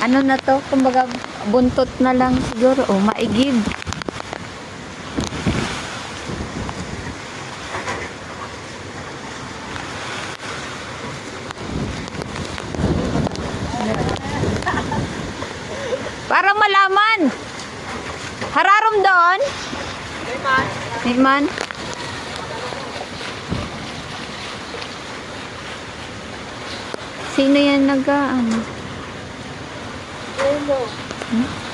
ano na to, kumbaga buntot na lang siguro, o maigib. Para malaman. Hararom doon. Iman. Sino yan nag ano? 嗯。